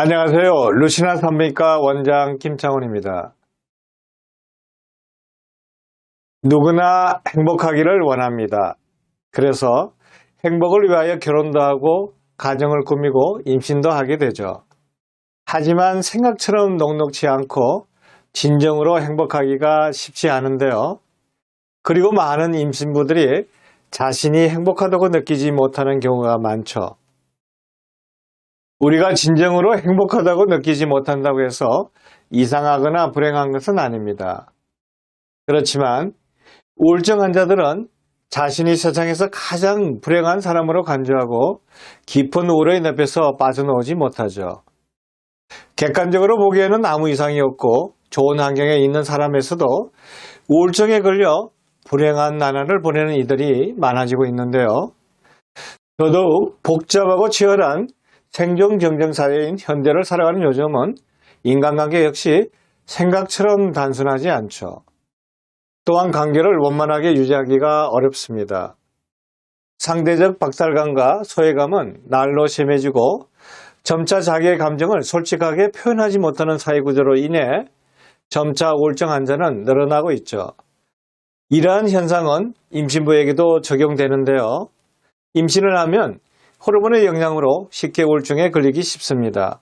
안녕하세요. 루시나 산부인과 원장 김창훈입니다. 누구나 행복하기를 원합니다. 그래서 행복을 위하여 결혼도 하고 가정을 꾸미고 임신도 하게 되죠. 하지만 생각처럼 녹록치 않고 진정으로 행복하기가 쉽지 않은데요. 그리고 많은 임신부들이 자신이 행복하다고 느끼지 못하는 경우가 많죠. 우리가 진정으로 행복하다고 느끼지 못한다고 해서 이상하거나 불행한 것은 아닙니다. 그렇지만 우울증 환자들은 자신이 세상에서 가장 불행한 사람으로 간주하고 깊은 우울의 늪에서 빠져나오지 못하죠. 객관적으로 보기에는 아무 이상이 없고 좋은 환경에 있는 사람에서도 우울증에 걸려 불행한 나날을 보내는 이들이 많아지고 있는데요. 더더욱 복잡하고 치열한 생존 경쟁 사회인 현대를 살아가는 요즘은 인간관계 역시 생각처럼 단순하지 않죠. 또한 관계를 원만하게 유지하기가 어렵습니다. 상대적 박살감과 소외감은 날로 심해지고 점차 자기의 감정을 솔직하게 표현하지 못하는 사회구조로 인해 점차 우울증 환자는 늘어나고 있죠. 이러한 현상은 임신부에게도 적용되는데요. 임신을 하면 호르몬의 영향으로 쉽게 우울증에 걸리기 쉽습니다.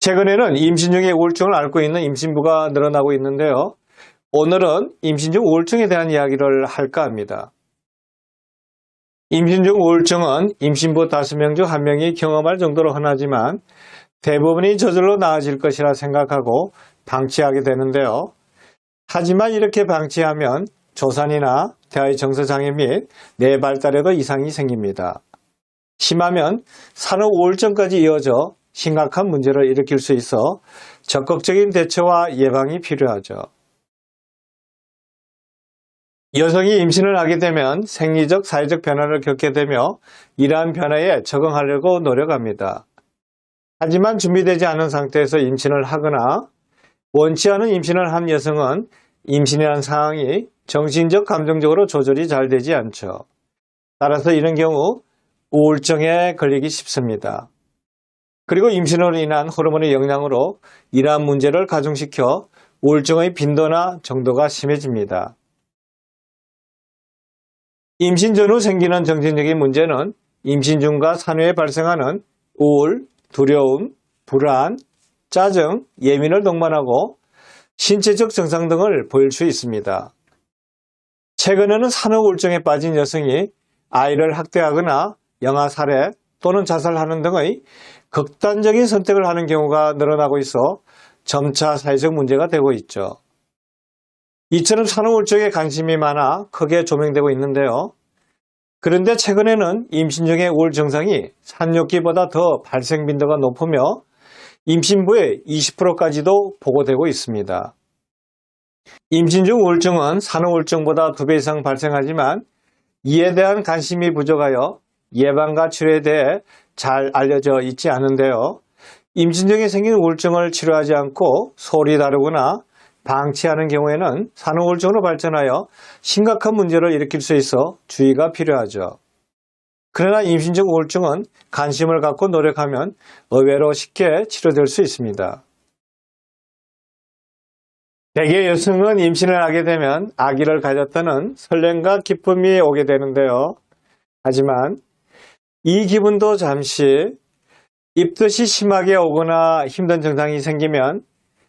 최근에는 임신 중에 우울증을 앓고 있는 임신부가 늘어나고 있는데요. 오늘은 임신 중 우울증에 대한 이야기를 할까 합니다. 임신 중 우울증은 임신부 5명 중 1명이 경험할 정도로 흔하지만 대부분이 저절로 나아질 것이라 생각하고 방치하게 되는데요. 하지만 이렇게 방치하면 조산이나 대화의 정서장애 및 뇌 발달에도 이상이 생깁니다. 심하면 산후 우울증까지 이어져 심각한 문제를 일으킬 수 있어 적극적인 대처와 예방이 필요하죠. 여성이 임신을 하게 되면 생리적, 사회적 변화를 겪게 되며 이러한 변화에 적응하려고 노력합니다. 하지만 준비되지 않은 상태에서 임신을 하거나 원치 않은 임신을 한 여성은 임신이라는 상황이 정신적, 감정적으로 조절이 잘 되지 않죠. 따라서 이런 경우 우울증에 걸리기 쉽습니다. 그리고 임신으로 인한 호르몬의 영향으로 이러한 문제를 가중시켜 우울증의 빈도나 정도가 심해집니다. 임신 전후 생기는 정신적인 문제는 임신 중과 산후에 발생하는 우울, 두려움, 불안, 짜증, 예민을 동반하고 신체적 증상 등을 보일 수 있습니다. 최근에는 산후 우울증에 빠진 여성이 아이를 학대하거나 영아 살해 또는 자살하는 등의 극단적인 선택을 하는 경우가 늘어나고 있어 점차 사회적 문제가 되고 있죠. 이처럼 산후우울증에 관심이 많아 크게 조명되고 있는데요. 그런데 최근에는 임신 중의 우울 증상이 산욕기보다 더 발생 빈도가 높으며 임신부의 20%까지도 보고되고 있습니다. 임신 중 우울증은 산후 우울증보다 2배 이상 발생하지만 이에 대한 관심이 부족하여 예방과 치료에 대해 잘 알려져 있지 않은데요. 임신 중에 생긴 우울증을 치료하지 않고 소리 다루거나 방치하는 경우에는 산후우울증으로 발전하여 심각한 문제를 일으킬 수 있어 주의가 필요하죠. 그러나 임신 중 우울증은 관심을 갖고 노력하면 의외로 쉽게 치료될 수 있습니다. 대개 여성은 임신을 하게 되면 아기를 가졌다는 설렘과 기쁨이 오게 되는데요. 하지만 이 기분도 잠시 입덧이 심하게 오거나 힘든 증상이 생기면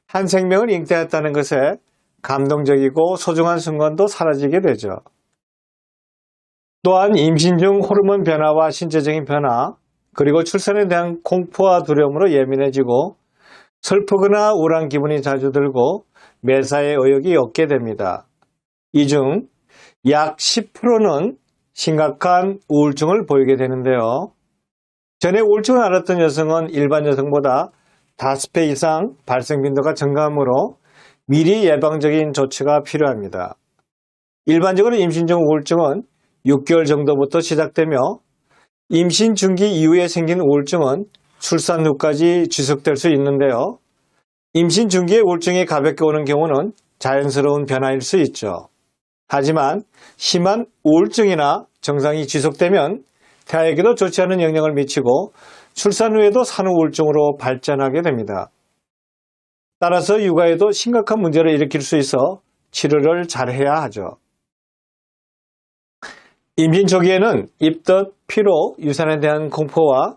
한 생명을 잉태했다는 것에 감동적이고 소중한 순간도 사라지게 되죠. 또한 임신 중 호르몬 변화와 신체적인 변화, 그리고 출산에 대한 공포와 두려움으로 예민해지고 슬프거나 우울한 기분이 자주 들고 매사에 의욕이 없게 됩니다. 이 중 약 10%는 심각한 우울증을 보이게 되는데요. 전에 우울증을 앓았던 여성은 일반 여성보다 5배 이상 발생 빈도가 증가하므로 미리 예방적인 조치가 필요합니다. 일반적으로 임신 중 우울증은 6개월 정도부터 시작되며 임신 중기 이후에 생긴 우울증은 출산 후까지 지속될 수 있는데요. 임신 중기에 우울증이 가볍게 오는 경우는 자연스러운 변화일 수 있죠. 하지만 심한 우울증이나 증상이 지속되면 태아에게도 좋지 않은 영향을 미치고 출산 후에도 산후 우울증으로 발전하게 됩니다. 따라서 육아에도 심각한 문제를 일으킬 수 있어 치료를 잘 해야 하죠. 임신 초기에는 입덧, 피로, 유산에 대한 공포와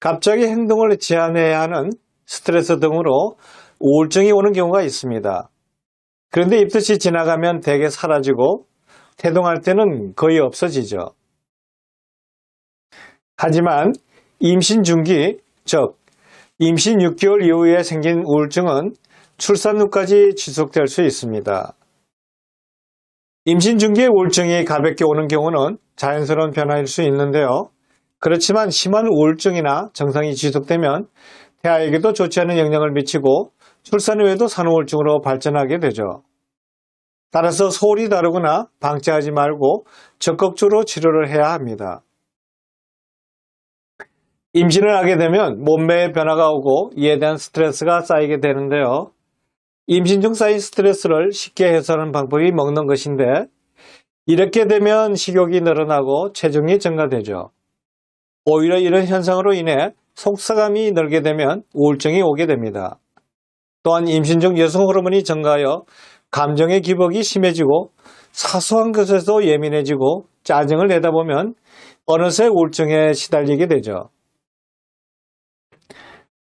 갑자기 행동을 제한해야 하는 스트레스 등으로 우울증이 오는 경우가 있습니다. 그런데 입덧이 지나가면 대개 사라지고 태동할 때는 거의 없어지죠. 하지만 임신 중기, 즉 임신 6개월 이후에 생긴 우울증은 출산 후까지 지속될 수 있습니다. 임신 중기의 우울증이 가볍게 오는 경우는 자연스러운 변화일 수 있는데요. 그렇지만 심한 우울증이나 증상이 지속되면 태아에게도 좋지 않은 영향을 미치고 출산 후에도 산후우울증으로 발전하게 되죠. 따라서 소홀히 다루거나 방치하지 말고 적극적으로 치료를 해야 합니다. 임신을 하게 되면 몸매에 변화가 오고 이에 대한 스트레스가 쌓이게 되는데요. 임신 중 쌓인 스트레스를 쉽게 해소하는 방법이 먹는 것인데 이렇게 되면 식욕이 늘어나고 체중이 증가되죠. 오히려 이런 현상으로 인해 속사감이 늘게 되면 우울증이 오게 됩니다. 또한 임신 중 여성 호르몬이 증가하여 감정의 기복이 심해지고 사소한 것에도 예민해지고 짜증을 내다 보면 어느새 우울증에 시달리게 되죠.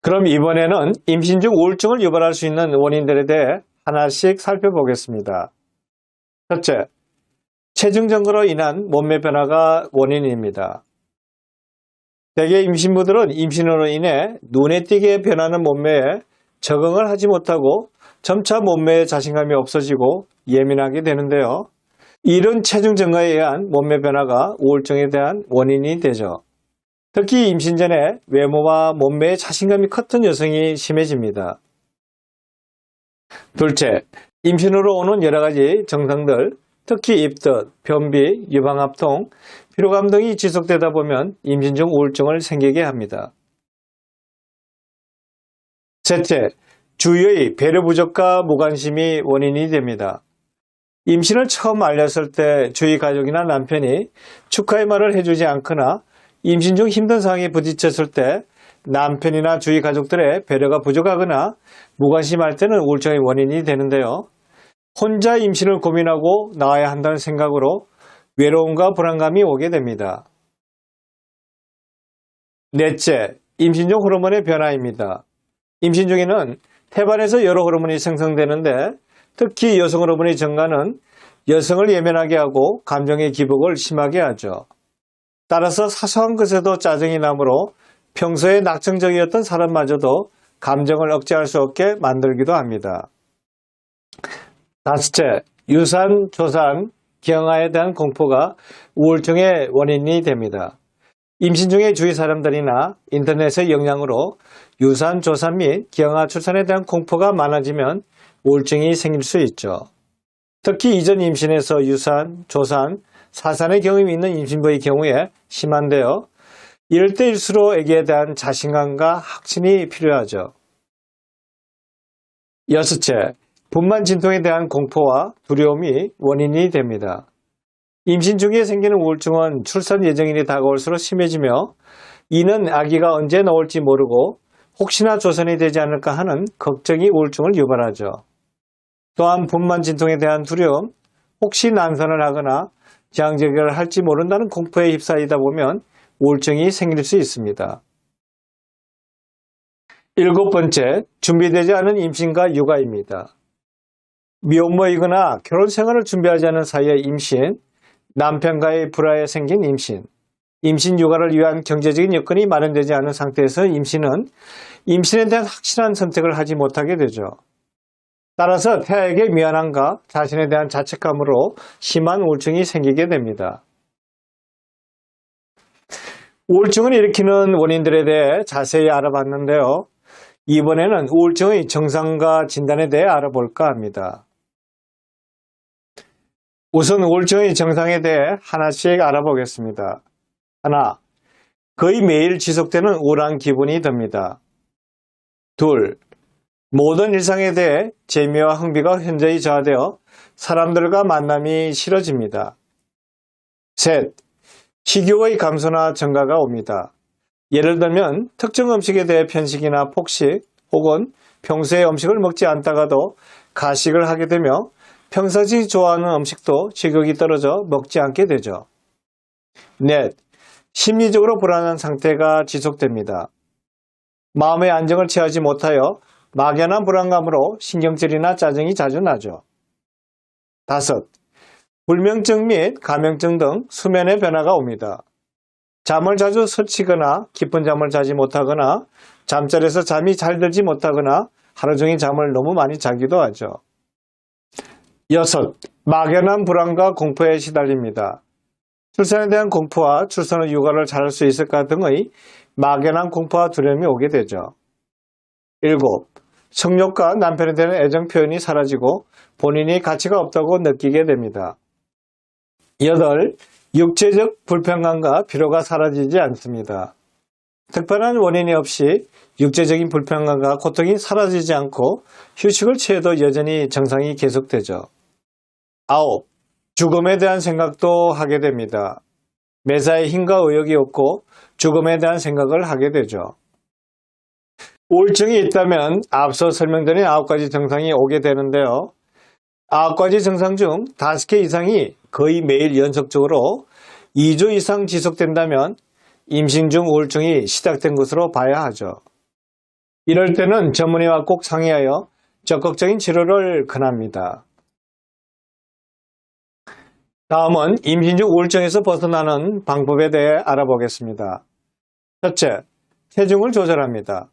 그럼 이번에는 임신 중 우울증을 유발할 수 있는 원인들에 대해 하나씩 살펴보겠습니다. 첫째, 체중 증가로 인한 몸매 변화가 원인입니다. 대개 임신부들은 임신으로 인해 눈에 띄게 변하는 몸매에 적응을 하지 못하고 점차 몸매에 자신감이 없어지고 예민하게 되는데요. 이런 체중 증가에 의한 몸매 변화가 우울증에 대한 원인이 되죠. 특히 임신 전에 외모와 몸매에 자신감이 컸던 여성이 심해집니다. 둘째, 임신으로 오는 여러 가지 증상들, 특히 입덧, 변비, 유방압통, 피로감 등이 지속되다 보면 임신 중 우울증을 생기게 합니다. 셋째, 주위의 배려 부족과 무관심이 원인이 됩니다. 임신을 처음 알렸을 때 주위 가족이나 남편이 축하의 말을 해주지 않거나 임신 중 힘든 상황에 부딪혔을 때 남편이나 주위 가족들의 배려가 부족하거나 무관심할 때는 우울증의 원인이 되는데요. 혼자 임신을 고민하고 나와야 한다는 생각으로 외로움과 불안감이 오게 됩니다. 넷째, 임신 중 호르몬의 변화입니다. 임신 중에는 태반에서 여러 호르몬이 생성되는데 특히 여성 호르몬의 증가는 여성을 예민하게 하고 감정의 기복을 심하게 하죠. 따라서 사소한 것에도 짜증이 나므로 평소에 낙천적이었던 사람마저도 감정을 억제할 수 없게 만들기도 합니다. 다섯째, 유산, 조산, 기형아에 대한 공포가 우울증의 원인이 됩니다. 임신 중에 주위 사람들이나 인터넷의 영향으로 유산, 조산 및 기형아 출산에 대한 공포가 많아지면 우울증이 생길 수 있죠. 특히 이전 임신에서 유산, 조산, 사산의 경험이 있는 임신부의 경우에 심한데요. 이럴 때일수록 아기에 대한 자신감과 확신이 필요하죠. 여섯째, 분만 진통에 대한 공포와 두려움이 원인이 됩니다. 임신 중에 생기는 우울증은 출산 예정일이 다가올수록 심해지며 이는 아기가 언제 나올지 모르고 혹시나 조선이 되지 않을까 하는 걱정이 우울증을 유발하죠. 또한 분만 진통에 대한 두려움, 혹시 난선을 하거나 장제결을 할지 모른다는 공포에 휩싸이다 보면 우울증이 생길 수 있습니다. 일곱 번째, 준비되지 않은 임신과 육아입니다. 미혼모이거나 결혼 생활을 준비하지 않은 사이의 임신, 남편과의 불화에 생긴 임신, 임신 육아를 위한 경제적인 여건이 마련되지 않은 상태에서 임신은 임신에 대한 확실한 선택을 하지 못하게 되죠. 따라서 태아에게 미안함과 자신에 대한 자책감으로 심한 우울증이 생기게 됩니다. 우울증을 일으키는 원인들에 대해 자세히 알아봤는데요. 이번에는 우울증의 정상과 진단에 대해 알아볼까 합니다. 우선 우울증의 정상에 대해 하나씩 알아보겠습니다. 하나, 거의 매일 지속되는 우울한 기분이 듭니다. 둘, 모든 일상에 대해 재미와 흥미가 현저히 저하되어 사람들과 만남이 싫어집니다. 셋, 식욕의 감소나 증가가 옵니다. 예를 들면 특정 음식에 대해 편식이나 폭식 혹은 평소에 음식을 먹지 않다가도 가식을 하게 되며 평상시 좋아하는 음식도 식욕이 떨어져 먹지 않게 되죠. 넷, 심리적으로 불안한 상태가 지속됩니다. 마음의 안정을 취하지 못하여 막연한 불안감으로 신경질이나 짜증이 자주 나죠. 다섯, 불면증 및 감염증 등 수면의 변화가 옵니다. 잠을 자주 설치거나 깊은 잠을 자지 못하거나 잠자리에서 잠이 잘 들지 못하거나 하루 종일 잠을 너무 많이 자기도 하죠. 여섯, 막연한 불안과 공포에 시달립니다. 출산에 대한 공포와 출산 후 육아를 잘할 수 있을까 등의 막연한 공포와 두려움이 오게 되죠. 일곱, 성욕과 남편에 대한 애정 표현이 사라지고 본인이 가치가 없다고 느끼게 됩니다. 여덟, 육체적 불편감과 피로가 사라지지 않습니다. 특별한 원인이 없이 육체적인 불편감과 고통이 사라지지 않고 휴식을 취해도 여전히 정상이 계속되죠. 아홉, 죽음에 대한 생각도 하게 됩니다. 매사에 힘과 의욕이 없고 죽음에 대한 생각을 하게 되죠. 우울증이 있다면 앞서 설명드린 아홉 가지 증상이 오게 되는데요. 아홉 가지 증상 중 다섯 개 이상이 거의 매일 연속적으로 2주 이상 지속된다면 임신 중 우울증이 시작된 것으로 봐야 하죠. 이럴 때는 전문의와 꼭 상의하여 적극적인 치료를 권합니다. 다음은 임신 중 우울증에서 벗어나는 방법에 대해 알아보겠습니다. 첫째, 체중을 조절합니다.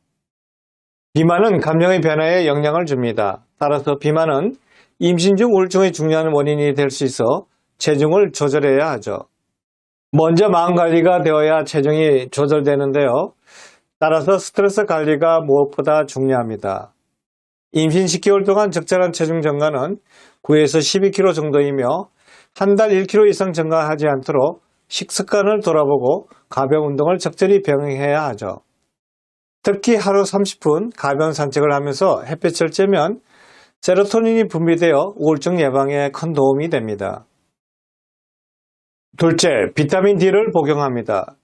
비만은 감정의 변화에 영향을 줍니다. 따라서 비만은 임신 중 우울증의 중요한 원인이 될 수 있어 체중을 조절해야 하죠. 먼저 마음 관리가 되어야 체중이 조절되는데요. 따라서 스트레스 관리가 무엇보다 중요합니다. 임신 10개월 동안 적절한 체중 증가는 9에서 12kg 정도이며 한 달 1kg 이상 증가하지 않도록 식습관을 돌아보고 가벼운 운동을 적절히 병행해야 하죠. 특히 하루 30분 가벼운 산책을 하면서 햇볕을 쬐면 세로토닌이 분비되어 우울증 예방에 큰 도움이 됩니다. 둘째, 비타민 D를 복용합니다.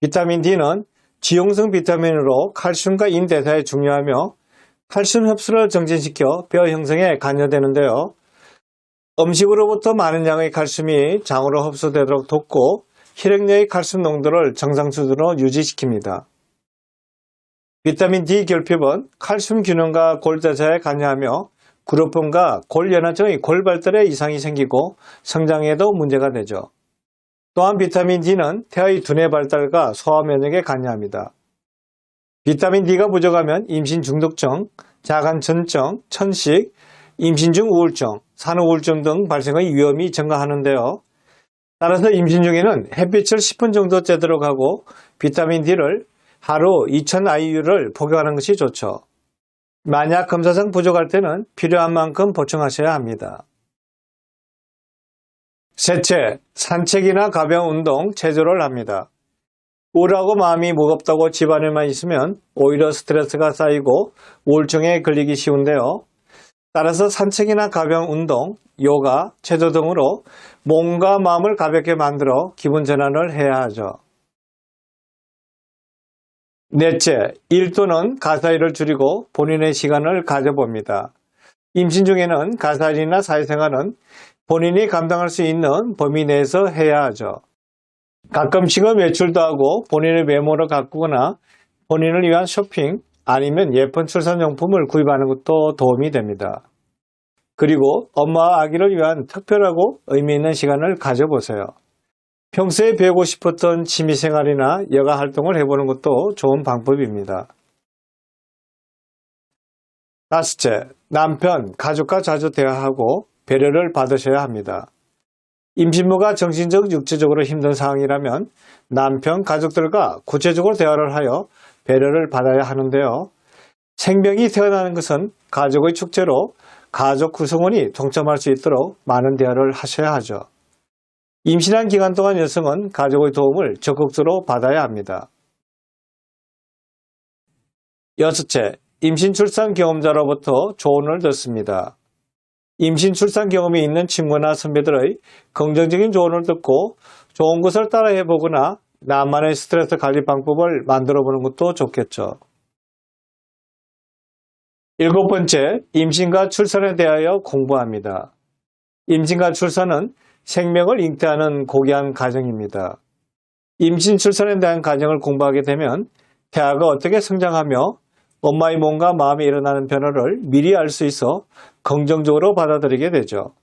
비타민 D는 지용성 비타민으로 칼슘과 인대사에 중요하며 칼슘 흡수를 정진시켜 뼈 형성에 관여되는데요. 음식으로부터 많은 양의 칼슘이 장으로 흡수되도록 돕고 혈액내의 칼슘 농도를 정상 수준으로 유지시킵니다. 비타민 D 결핍은 칼슘 균형과 골대사에 관여하며 그룹분과 골연화증의 골 발달에 이상이 생기고 성장에도 문제가 되죠. 또한 비타민 D는 태아의 두뇌 발달과 소화 면역에 관여합니다. 비타민 D가 부족하면 임신 중독증, 자간 전증, 천식, 임신 중 우울증, 산후 우울증 등 발생의 위험이 증가하는데요. 따라서 임신 중에는 햇빛을 10분 정도 쬐도록 하고 비타민 D를 하루 2000IU를 복용하는 것이 좋죠. 만약 검사상 부족할 때는 필요한 만큼 보충하셔야 합니다. 셋째, 산책이나 가벼운 운동, 체조를 합니다. 우울하고 마음이 무겁다고 집안에만 있으면 오히려 스트레스가 쌓이고 우울증에 걸리기 쉬운데요. 따라서 산책이나 가벼운 운동, 요가, 체조 등으로 몸과 마음을 가볍게 만들어 기분 전환을 해야 하죠. 넷째, 일 또는 가사일을 줄이고 본인의 시간을 가져봅니다. 임신 중에는 가사일이나 사회생활은 본인이 감당할 수 있는 범위 내에서 해야 하죠. 가끔씩은 외출도 하고 본인의 외모를 가꾸거나 본인을 위한 쇼핑 아니면 예쁜 출산용품을 구입하는 것도 도움이 됩니다. 그리고 엄마와 아기를 위한 특별하고 의미 있는 시간을 가져보세요. 평소에 배우고 싶었던 취미생활이나 여가 활동을 해보는 것도 좋은 방법입니다. 다섯째, 남편, 가족과 자주 대화하고 배려를 받으셔야 합니다. 임신부가 정신적, 육체적으로 힘든 상황이라면 남편, 가족들과 구체적으로 대화를 하여 배려를 받아야 하는데요. 생명이 태어나는 것은 가족의 축제로 가족 구성원이 동참할 수 있도록 많은 대화를 하셔야 하죠. 임신한 기간 동안 여성은 가족의 도움을 적극적으로 받아야 합니다. 여섯째, 임신 출산 경험자로부터 조언을 듣습니다. 임신 출산 경험이 있는 친구나 선배들의 긍정적인 조언을 듣고 좋은 것을 따라해 보거나 나만의 스트레스 관리 방법을 만들어 보는 것도 좋겠죠. 일곱 번째, 임신과 출산에 대하여 공부합니다. 임신과 출산은 생명을 잉태하는 고귀한 과정입니다. 임신 출산에 대한 과정을 공부하게 되면 태아가 어떻게 성장하며 엄마의 몸과 마음에 일어나는 변화를 미리 알 수 있어 긍정적으로 받아들이게 되죠.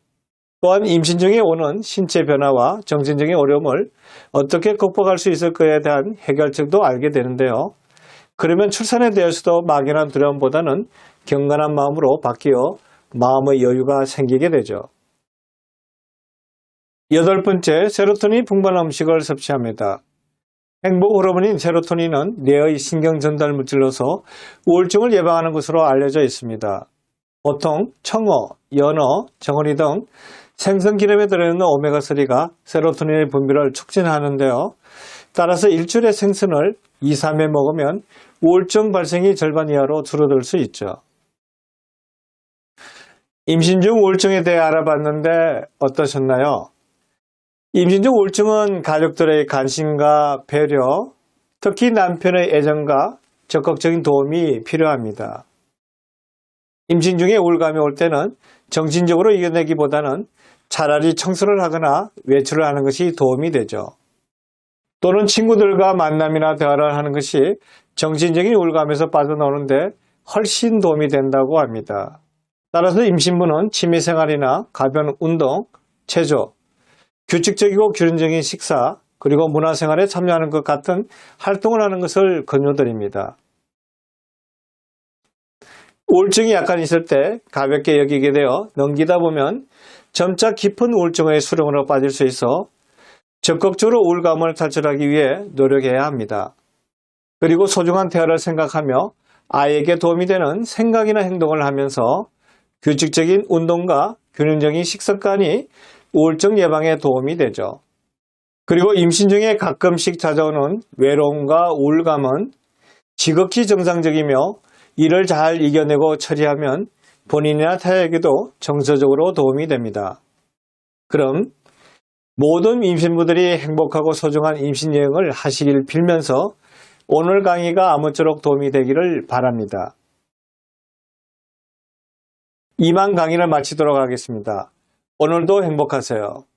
또한 임신 중에 오는 신체 변화와 정신적인 어려움을 어떻게 극복할 수 있을 거에 대한 해결책도 알게 되는데요. 그러면 출산에 대해서도 막연한 두려움보다는 경건한 마음으로 바뀌어 마음의 여유가 생기게 되죠. 여덟 번째, 세로토닌 풍부한 음식을 섭취합니다. 행복 호르몬인 세로토닌은 뇌의 신경 전달 물질로서 우울증을 예방하는 것으로 알려져 있습니다. 보통 청어, 연어, 정어리 등 생선 기름에 들어있는 오메가3가 세로토닌의 분비를 촉진하는데요. 따라서 일주일에 생선을 2, 3회 먹으면 우울증 발생이 절반 이하로 줄어들 수 있죠. 임신 중 우울증에 대해 알아봤는데 어떠셨나요? 임신 중 우울증은 가족들의 관심과 배려, 특히 남편의 애정과 적극적인 도움이 필요합니다. 임신 중에 우울감이 올 때는 정신적으로 이겨내기보다는 차라리 청소를 하거나 외출을 하는 것이 도움이 되죠. 또는 친구들과 만남이나 대화를 하는 것이 정신적인 우울감에서 빠져나오는데 훨씬 도움이 된다고 합니다. 따라서 임신부는 취미생활이나 가벼운 운동, 체조, 규칙적이고 균형적인 식사, 그리고 문화생활에 참여하는 것 같은 활동을 하는 것을 권유드립니다. 우울증이 약간 있을 때 가볍게 여기게 되어 넘기다 보면 점차 깊은 우울증의 수렁으로 빠질 수 있어 적극적으로 우울감을 탈출하기 위해 노력해야 합니다. 그리고 소중한 대화를 생각하며 아이에게 도움이 되는 생각이나 행동을 하면서 규칙적인 운동과 균형적인 식습관이 우울증 예방에 도움이 되죠. 그리고 임신 중에 가끔씩 찾아오는 외로움과 우울감은 지극히 정상적이며 이를 잘 이겨내고 처리하면 본인이나 타에게도 정서적으로 도움이 됩니다. 그럼 모든 임신부들이 행복하고 소중한 임신 여행을 하시길 빌면서 오늘 강의가 아무쪼록 도움이 되기를 바랍니다. 이만 강의를 마치도록 하겠습니다. 오늘도 행복하세요.